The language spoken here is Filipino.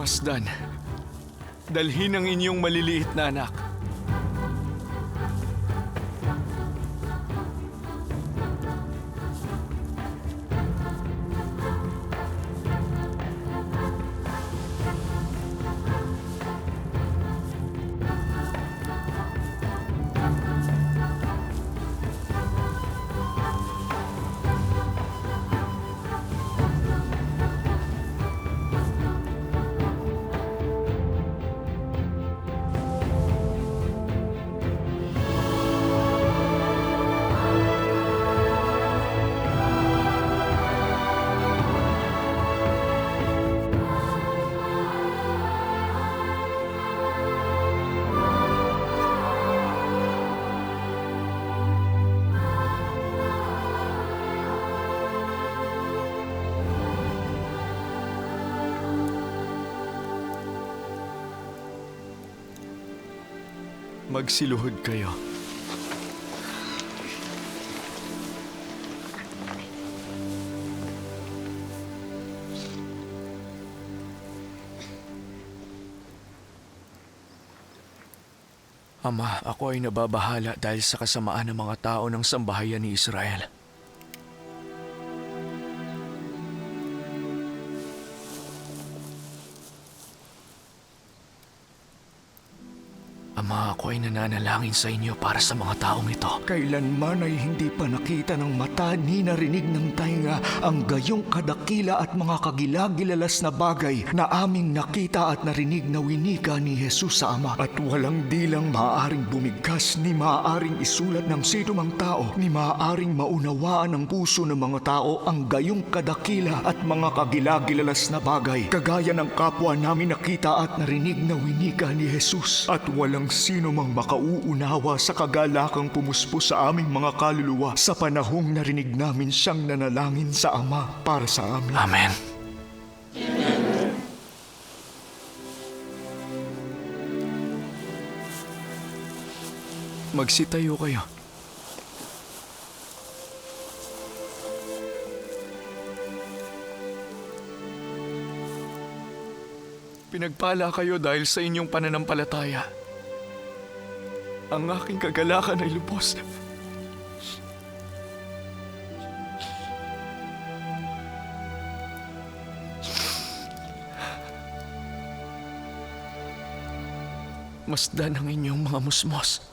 masdan. Dalhin ang inyong maliliit na anak. Magsiluhod kayo. Ama, ako ay nababahala dahil sa kasamaan ng mga tao ng sambahayan ni Israel. Ama, ako ay nananalangin sa inyo para sa mga taong ito. Kailanman ay hindi pa nakita ng mata ni narinig ng tainga ang gayong kadakila at mga kagilagilalas na bagay na aming nakita at narinig na winika ni Jesus sa Ama. At walang dilang maaaring bumigkas ni maaaring isulat ng sino mang tao ni maaaring maunawaan ng puso ng mga tao ang gayong kadakila at mga kagilagilalas na bagay kagaya ng kapwa namin nakita at narinig na winika ni Jesus. At walang sino mang makauunawa sa kagalakang pumuspo sa aming mga kaluluwa sa panahong narinig namin siyang nanalangin sa Ama para sa amin. Amen. Magsitayo kayo. Pinagpala kayo dahil sa inyong pananampalataya. Ang aking kagalakan ay lubos. Masdan ang inyong mga musmos.